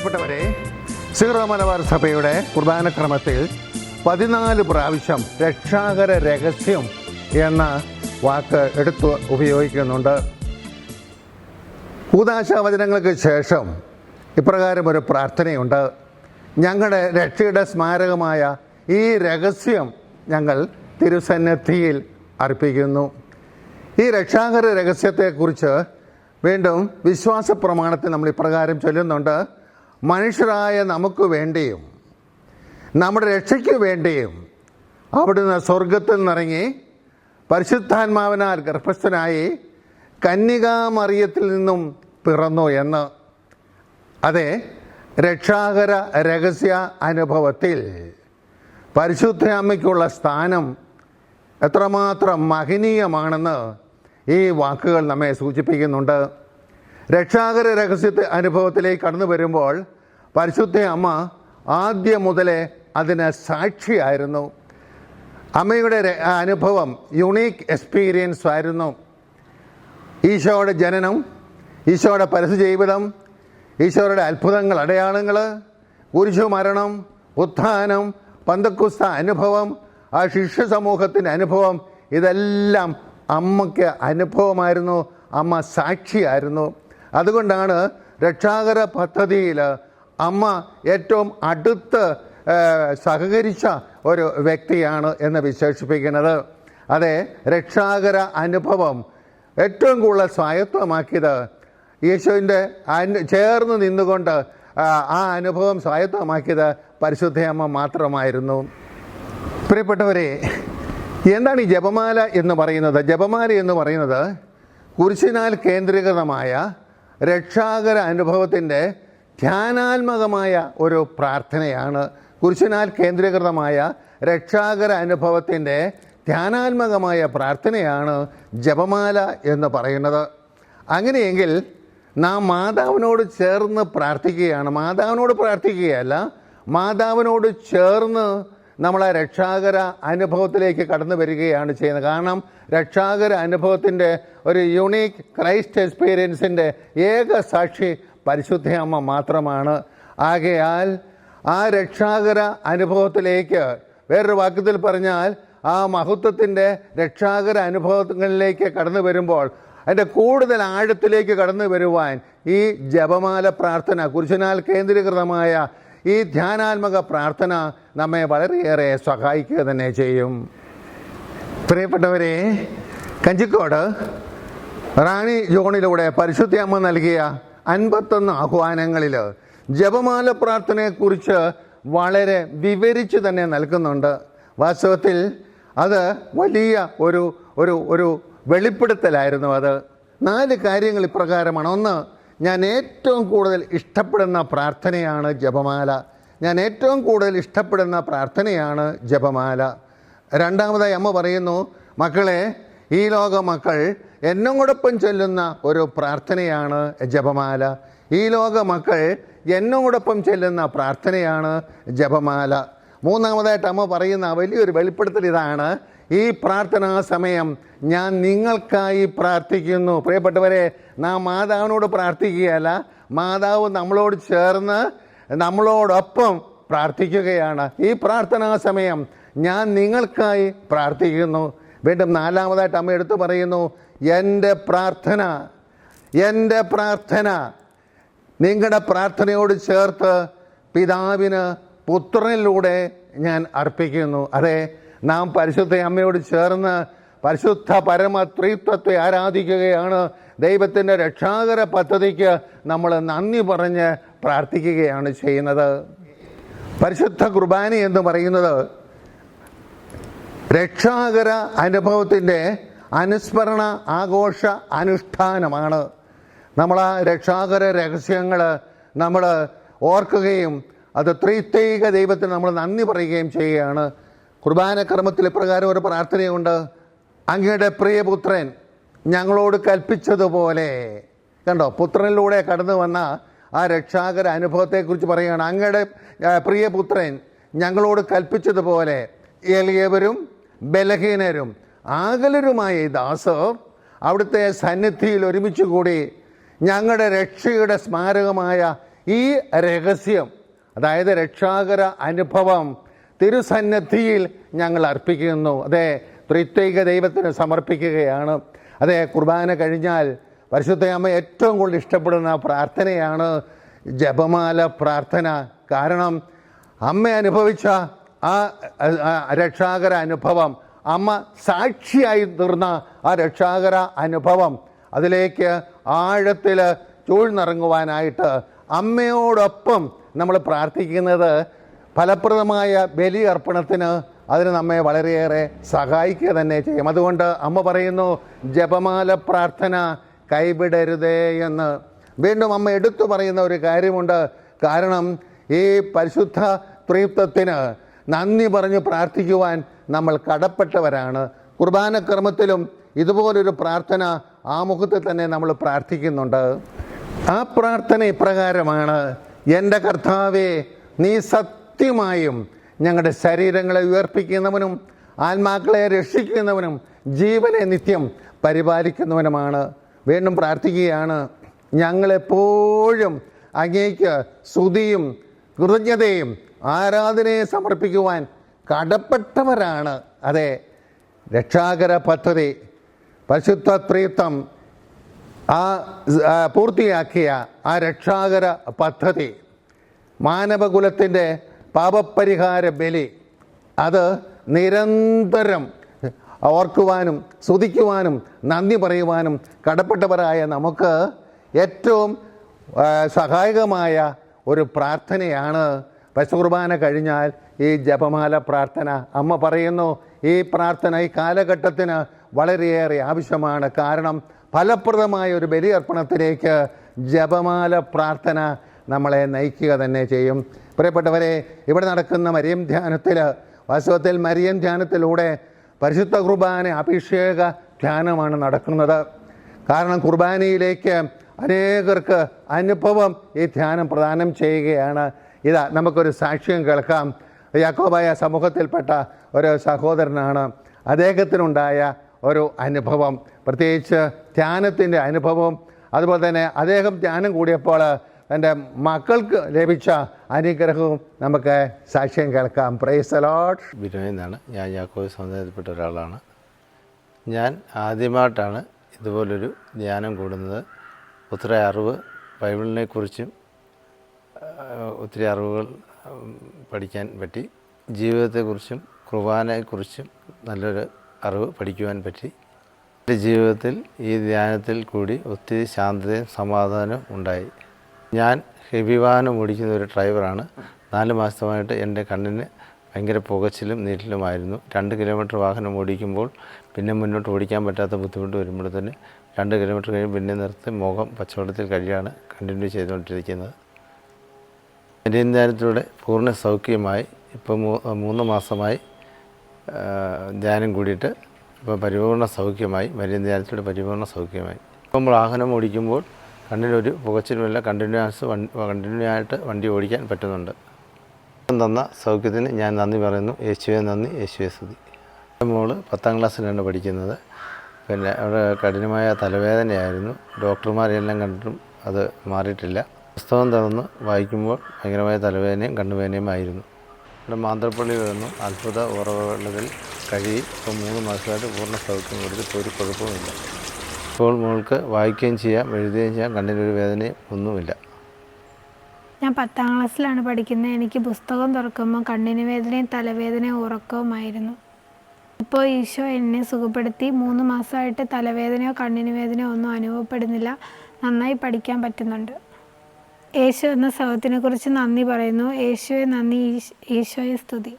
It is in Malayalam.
പ്രിയപ്പെട്ടവരെ സീറോ മലബാർ സഭയുടെ പ്രധാന ക്രമത്തിൽ പതിനാല് പ്രാവശ്യം രക്ഷാകര രഹസ്യം എന്ന വാക്ക് എടുത്ത് ഉപയോഗിക്കുന്നുണ്ട്. കൂതാശാവചനങ്ങൾക്ക് ശേഷം ഇപ്രകാരം ഒരു പ്രാർത്ഥനയുണ്ട്. ഞങ്ങളുടെ രക്ഷയുടെ സ്മാരകമായ ഈ രഹസ്യം ഞങ്ങൾ തിരുസന്നദ്ധിയിൽ അർപ്പിക്കുന്നു. ഈ രക്ഷാകര രഹസ്യത്തെക്കുറിച്ച് വീണ്ടും വിശ്വാസ പ്രമാണത്തിൽ നമ്മൾ ഇപ്രകാരം ചൊല്ലുന്നുണ്ട്. മനുഷ്യരായ നമുക്ക് വേണ്ടിയും നമ്മുടെ രക്ഷയ്ക്ക് വേണ്ടിയും അവിടുന്ന് സ്വർഗത്തിൽ നിന്നിറങ്ങി പരിശുദ്ധാത്മാവിനാൽ ഗർഭസ്ഥനായി കന്യകാമറിയത്തിൽ നിന്നും പിറന്നു എന്ന്. അതെ രക്ഷാകര രഹസ്യ അനുഭവത്തിൽ പരിശുദ്ധ അമ്മയ്ക്കുള്ള സ്ഥാനം എത്രമാത്രം മഹനീയമാണെന്ന് ഈ വാക്കുകൾ നമ്മെ സൂചിപ്പിക്കുന്നുണ്ട്. രക്ഷാകര രഹസ്യത്തെ അനുഭവത്തിലേക്ക് കടന്നു വരുമ്പോൾ പരിശുദ്ധ അമ്മ ആദ്യം മുതലേ അതിന് സാക്ഷിയായിരുന്നു. അമ്മയുടെ അനുഭവം യുണീക്ക് എക്സ്പീരിയൻസ് ആയിരുന്നു. ഈശോയുടെ ജനനം ഈശോയുടെ പരസ്യജീവിതം ഈശോയുടെ അത്ഭുതങ്ങൾ അടയാളങ്ങൾ കുരിശു മരണം ഉത്ഥാനം പന്തക്കുസ്ത അനുഭവം ആ ശിഷ്യ സമൂഹത്തിന്റെ അനുഭവം ഇതെല്ലാം അമ്മയ്ക്ക് അനുഭവമായിരുന്നു. അമ്മ സാക്ഷിയായിരുന്നു. അതുകൊണ്ടാണ് രക്ഷാകര പദ്ധതിയിൽ അമ്മ ഏറ്റവും അടുത്ത് സഹകരിച്ച ഒരു വ്യക്തിയാണ് എന്ന് വിശേഷിപ്പിക്കുന്നത്. അതെ രക്ഷാകര അനുഭവം ഏറ്റവും കൂടുതൽ സ്വായത്തമാക്കിയത് യേശുവിന്റെ ചേർന്ന് നിന്നുകൊണ്ട് ആ അനുഭവം സ്വായത്തമാക്കിയത് പരിശുദ്ധയമ്മ മാത്രമായിരുന്നു. പ്രിയപ്പെട്ടവരെ എന്താണ് ഈ ജപമാല എന്ന് പറയുന്നത്? ജപമാല എന്ന് പറയുന്നത് കുരിശിനാൽ കേന്ദ്രീകൃതമായ രക്ഷാകര അനുഭവത്തിന്റെ ധ്യാനാത്മകമായ ഒരു പ്രാർത്ഥനയാണ്. കുരിശിനാൽ കേന്ദ്രീകൃതമായ രക്ഷാകര അനുഭവത്തിന്റെ ധ്യാനാത്മകമായ പ്രാർത്ഥനയാണ് ജപമാല എന്ന് പറയുന്നത്. അങ്ങനെയെങ്കിൽ നാം മാതാവിനോട് ചേർന്ന് പ്രാർത്ഥിക്കുകയാണ്. മാതാവിനോട് പ്രാർത്ഥിക്കുകയല്ല മാതാവിനോട് ചേർന്ന് നമ്മളെ രക്ഷാകര അനുഭവത്തിലേക്ക് കടന്നു വരികയാണ് ചെയ്യുന്നത്. കാരണം രക്ഷാകര അനുഭവത്തിന്റെ ഒരു യുണീക്ക് ക്രൈസ്റ്റ് എക്സ്പീരിയൻസിന്റെ ഏക സാക്ഷി പരിശുദ്ധ അമ്മ മാത്രമാണ്. ആകയാൽ ആ രക്ഷാകര അനുഭവത്തിലേക്ക് വേറൊരു വാക്യത്തിൽ പറഞ്ഞാൽ ആ മഹത്വത്തിന്റെ രക്ഷാകര അനുഭവങ്ങളിലേക്ക് കടന്നു വരുമ്പോൾ അതിന്റെ കൂടുതൽ ആഴത്തിലേക്ക് കടന്നു വരുവാൻ ഈ ജപമാല പ്രാർത്ഥന കുരിശനാൽ കേന്ദ്രീകൃതമായ ഈ ധ്യാനാത്മക പ്രാർത്ഥന നമ്മെ വളരെയേറെ സഹായിക്കുക തന്നെ ചെയ്യും. പ്രിയപ്പെട്ടവരെ കഞ്ചിക്കോട് റാണി ജോണിലൂടെ പരിശുദ്ധ അമ്മ നൽകിയ അൻപത്തൊന്ന് ആഹ്വാനങ്ങളിൽ ജപമാല പ്രാർത്ഥനയെക്കുറിച്ച് വളരെ വിവരിച്ച് തന്നെ നൽകുന്നുണ്ട്. വാസ്തവത്തിൽ അത് വലിയ ഒരു ഒരു ഒരു വെളിപ്പെടുത്തലായിരുന്നു അത്. നാല് കാര്യങ്ങൾ ഇപ്രകാരമാണ്. ഒന്ന് ഞാൻ ഏറ്റവും കൂടുതൽ ഇഷ്ടപ്പെടുന്ന പ്രാർത്ഥനയാണ് ജപമാല. ഞാൻ ഏറ്റവും കൂടുതൽ ഇഷ്ടപ്പെടുന്ന പ്രാർത്ഥനയാണ് ജപമാല. രണ്ടാമതായി അമ്മ പറയുന്നു മക്കളെ ഈ ലോക മക്കൾ എന്നോടൊപ്പം ചൊല്ലുന്ന ഒരു പ്രാർത്ഥനയാണ് ജപമാല. ഈ ലോക മക്കൾ എന്നോടൊപ്പം ചെല്ലുന്ന പ്രാർത്ഥനയാണ് ജപമാല. മൂന്നാമതായിട്ട് അമ്മ പറയുന്ന വലിയൊരു വെളിപ്പെടുത്തൽ ഇതാണ് ഈ പ്രാർത്ഥനാ സമയം ഞാൻ നിങ്ങൾക്കായി പ്രാർത്ഥിക്കുന്നു. പ്രിയപ്പെട്ടവരെ നാം മാതാവിനോട് പ്രാർത്ഥിക്കുകയല്ല മാതാവ് നമ്മളോട് ചേർന്ന് നമ്മളോടൊപ്പം പ്രാർത്ഥിക്കുകയാണ്. ഈ പ്രാർത്ഥനാ സമയം ഞാൻ നിങ്ങൾക്കായി പ്രാർത്ഥിക്കുന്നു. വീണ്ടും നാലാമതായിട്ട് അമ്മ എടുത്തു പറയുന്നു എന്റെ പ്രാർത്ഥന എന്റെ പ്രാർത്ഥന നിങ്ങളുടെ പ്രാർത്ഥനയോട് ചേർത്ത് പിതാവിന് പുത്രനിലൂടെ ഞാൻ അർപ്പിക്കുന്നു. അതെ നാം പരിശുദ്ധ അമ്മയോട് ചേർന്ന് പരിശുദ്ധ പരമ ത്രിത്വത്തെ ആരാധിക്കുകയാണ്. ദൈവത്തിന്റെ രക്ഷാകര പദ്ധതിക്ക് നമ്മൾ നന്ദി പറഞ്ഞ് പ്രാർത്ഥിക്കുകയാണ് ചെയ്യുന്നത്. പരിശുദ്ധ കുർബാന എന്ന് പറയുന്നത് രക്ഷാകര അനുഭവത്തിന്റെ അനുസ്മരണ ആഘോഷ അനുഷ്ഠാനമാണ്. നമ്മൾ ആ രക്ഷാകര രഹസ്യങ്ങൾ നമ്മൾ ഓർക്കുകയും അത് ത്രിത്വൈക ദൈവത്തിന് നമ്മൾ നന്ദി പറയുകയും ചെയ്യുകയാണ്. കുർബാന കർമ്മത്തിൽ ഇപ്രകാരം ഒരു പ്രാർത്ഥനയുണ്ട്. അങ്ങയുടെ പ്രിയപുത്രൻ ഞങ്ങളോട് കൽപ്പിച്ചതുപോലെ. കണ്ടോ? പുത്രനിലൂടെ കടന്നു വന്ന ആ രക്ഷാകര അനുഭവത്തെക്കുറിച്ച് പറയുകയാണ്. അങ്ങയുടെ പ്രിയപുത്രൻ ഞങ്ങളോട് കൽപ്പിച്ചതുപോലെ എളിയവരും ബലഹീനരും ആകലരുമായ ഈ ദാസർ അവിടുത്തെ സന്നിധിയിൽ ഒരുമിച്ച് കൂടി ഞങ്ങളുടെ രക്ഷയുടെ സ്മാരകമായ ഈ രഹസ്യം അതായത് രക്ഷാകര അനുഭവം തിരുസന്നദ്ധിയിൽ ഞങ്ങൾ അർപ്പിക്കുന്നു. അതെ ത്രിത്വൈക ദൈവത്തിന് സമർപ്പിക്കുകയാണ്. അതെ കുർബാന കഴിഞ്ഞാൽ പരിശുദ്ധ അമ്മ ഏറ്റവും കൂടുതൽ ഇഷ്ടപ്പെടുന്ന പ്രാർത്ഥനയാണ് ജപമാല പ്രാർത്ഥന. കാരണം അമ്മ അനുഭവിച്ച ആ രക്ഷാകര അനുഭവം അമ്മ സാക്ഷിയായി തീർന്ന ആ രക്ഷാകര അനുഭവം അതിലേക്ക് ആഴത്തിൽ ചൂഴ്ന്നിറങ്ങുവാനായിട്ട് അമ്മയോടൊപ്പം നമ്മൾ പ്രാർത്ഥിക്കുന്നത് ഫലപ്രദമായ ബലി അർപ്പണത്തിന് അതിന് നമ്മെ വളരെയേറെ സഹായിക്കുക തന്നെ ചെയ്യും. അതുകൊണ്ട് അമ്മ പറയുന്നു ജപമാല പ്രാർത്ഥന കൈവിടരുതേ എന്ന്. വീണ്ടും അമ്മ എടുത്തു പറയുന്ന ഒരു കാര്യമുണ്ട്. കാരണം ഈ പരിശുദ്ധ ത്രിത്വത്തിന് നന്ദി പറഞ്ഞ് പ്രാർത്ഥിക്കുവാൻ നമ്മൾ കടപ്പെട്ടവരാണ്. കുർബാന ക്രമത്തിലും ഇതുപോലൊരു പ്രാർത്ഥന ആമുഖത്തിൽ തന്നെ നമ്മൾ പ്രാർത്ഥിക്കുന്നുണ്ട്. ആ പ്രാർത്ഥന ഇപ്രകാരമാണ്. എന്റെ കർത്താവെ നീ സത്യമായും ഞങ്ങളുടെ ശരീരങ്ങളെ ഉയർപ്പിക്കുന്നവനും ആത്മാക്കളെ രക്ഷിക്കുന്നവനും ജീവനെ നിത്യം പരിപാലിക്കുന്നവനുമാണ്. വീണ്ടും പ്രാർത്ഥിക്കുകയാണ്. ഞങ്ങളെപ്പോഴും അങ്ങേക്ക് സ്തുതിയും കൃതജ്ഞതയും ആരാധനയെ സമർപ്പിക്കുവാൻ കടപ്പെട്ടവരാണ്. അതെ രക്ഷാകര പദ്ധതി പശുത്വ ത്രീത്വം ആ ആ പൂർത്തിയാക്കിയ ആ രക്ഷാകര പദ്ധതി മാനവകുലത്തിന്റെ പാപപരിഹാര ബലി അത് നിരന്തരം ഓർക്കുവാനും സ്തുതിക്കുവാനും നന്ദി പറയുവാനും കടപ്പെട്ടവരായ നമുക്ക് ഏറ്റവും സഹായകമായ ഒരു പ്രാർത്ഥനയാണ്. പശുകുർബാന കഴിഞ്ഞാൽ ഈ ജപമാല പ്രാർത്ഥന. അമ്മ പറയുന്നു ഈ പ്രാർത്ഥന ഈ കാലഘട്ടത്തിന് വളരെയേറെ ആവശ്യമാണ്. കാരണം ഫലപ്രദമായ ഒരു ബലിയർപ്പണത്തിലേക്ക് ജപമാല പ്രാർത്ഥന നമ്മളെ നയിക്കുക തന്നെ ചെയ്യും. പ്രിയപ്പെട്ടവരെ ഇവിടെ നടക്കുന്ന മരിയം ധ്യാനത്തിൽ വാസ്തവത്തിൽ മരിയം ധ്യാനത്തിലൂടെ പരിശുദ്ധ കുർബാന അഭിഷേക ധ്യാനമാണ് നടക്കുന്നത്. കാരണം കുർബാനയിലേക്ക് അനേകർക്ക് അനുഭവം ഈ ധ്യാനം പ്രദാനം ചെയ്യുകയാണ്. ഇതാ നമുക്കൊരു സാക്ഷ്യം കേൾക്കാം. യാക്കോബായ സമൂഹത്തിൽപ്പെട്ട ഒരു സഹോദരനാണ്. അദ്ദേഹത്തിനുണ്ടായ ഒരു അനുഭവം. പ്രത്യേകിച്ച് ധ്യാനത്തിന്റെ അനുഭവം. അതുപോലെ തന്നെ അദ്ദേഹം ധ്യാനം കൂടിയപ്പോൾ തന്റെ മക്കൾക്ക് ലഭിച്ച അനുഗ്രഹവും നമുക്ക് സാക്ഷ്യം കേൾക്കാം. പ്രൈസ് അലോട്ട് ബിനോയ് ഞാൻ യാക്കോബ് സമുദായത്തിൽപ്പെട്ട ഒരാളാണ്. ഞാൻ ആദ്യമായിട്ടാണ് ഇതുപോലൊരു ധ്യാനം കൂടുന്നത്. ഒത്തിരി അറിവ് ബൈബിളിനെ കുറിച്ചും ഒത്തിരി അറിവുകൾ പഠിക്കാൻ പറ്റി. ജീവിതത്തെക്കുറിച്ചും കുർബാനയെക്കുറിച്ചും നല്ലൊരു അറിവ് പഠിക്കുവാൻ പറ്റി. എന്റെ ജീവിതത്തിൽ ഈ ധ്യാനത്തിൽ കൂടി ഒത്തിരി ശാന്തതയും സമാധാനവും ഉണ്ടായി. ഞാൻ ഹെവി വാഹനം ഓടിക്കുന്ന ഒരു ഡ്രൈവറാണ് നാല് മാസമായിട്ട് എന്റെ കണ്ണിന് ഭയങ്കര പുകച്ചിലും നീറ്റലുമായിരുന്നു. രണ്ട് കിലോമീറ്റർ വാഹനം ഓടിക്കുമ്പോൾ പിന്നെ മുന്നോട്ട് ഓടിക്കാൻ പറ്റാത്ത ബുദ്ധിമുട്ട് തന്നെ രണ്ട് കിലോമീറ്റർ കഴിഞ്ഞ് പിന്നെ നിർത്തി മുഖം പച്ചവെള്ളത്തിൽ കഴിയാണ് കണ്ടിന്യൂ ചെയ്തുകൊണ്ടിരിക്കുന്നത്. ധ്യാനത്തിലൂടെ പൂർണ സൗഖ്യമായി ഇപ്പോൾ മൂന്ന് മാസമായി ധ്യാനം കൂടിയിട്ട് ഇപ്പോൾ പരിപൂർണ സൗഖ്യമായി മരുന്ന് ധ്യാനത്തിലൂടെ പരിപൂർണ സൗഖ്യമായി. ഇപ്പോൾ നമ്മൾ വാഹനം ഓടിക്കുമ്പോൾ കണ്ണിനൊരു പുകച്ചിലുമില്ല. കണ്ടിന്യൂസ് കണ്ടിന്യൂ ആയിട്ട് വണ്ടി ഓടിക്കാൻ പറ്റുന്നുണ്ട്. തന്ന സൗഖ്യത്തിന് ഞാൻ നന്ദി പറയുന്നു. യേശുവെ നന്ദി യേശുവെ സ്തുതി. മോൾ പത്താം ക്ലാസ്സിലാണ് പഠിക്കുന്നത്. പിന്നെ അവിടെ കഠിനമായ തലവേദനയായിരുന്നു. ഡോക്ടർമാരെല്ലാം കണ്ടിട്ടും അത് മാറിയിട്ടില്ല. പുസ്തകം തുറന്ന് വായിക്കുമ്പോൾ ഭയങ്കരമായ തലവേദനയും കണ്ണുവേദനയും ആയിരുന്നു. ഇവിടെ മാന്ത്രപ്പള്ളി വന്നു അത്ഭുത ഉറവുകളിൽ കഴുകി ഇപ്പോൾ മൂന്ന് മാസമായിട്ട് പൂർണ സൗഖ്യം കൊടുത്തിട്ട് ഒരു കുഴപ്പവുമില്ല. ഇപ്പോൾ മോൾക്ക് വായിക്കുകയും ചെയ്യാം എഴുതുകയും ചെയ്യാം കണ്ണിനൊരു വേദനയും ഒന്നുമില്ല. ഞാൻ പത്താം ക്ലാസ്സിലാണ് പഠിക്കുന്നത്. എനിക്ക് പുസ്തകം തുറക്കുമ്പോൾ കണ്ണിന് വേദനയും തലവേദനയും ഉറക്കവുമായിരുന്നു. ഇപ്പോൾ ഈശോ എന്നെ സുഖപ്പെടുത്തി മൂന്ന് മാസമായിട്ട് തലവേദനയോ കണ്ണിന് വേദനയോ ഒന്നും അനുഭവപ്പെടുന്നില്ല. നന്നായി പഠിക്കാൻ പറ്റുന്നുണ്ട്. യേശു എന്ന സഹത്തിനെക്കുറിച്ച് കുറിച്ച് നന്ദി പറയുന്നു. യേശുവെ നന്ദി ഈശോയെ സ്തുതി.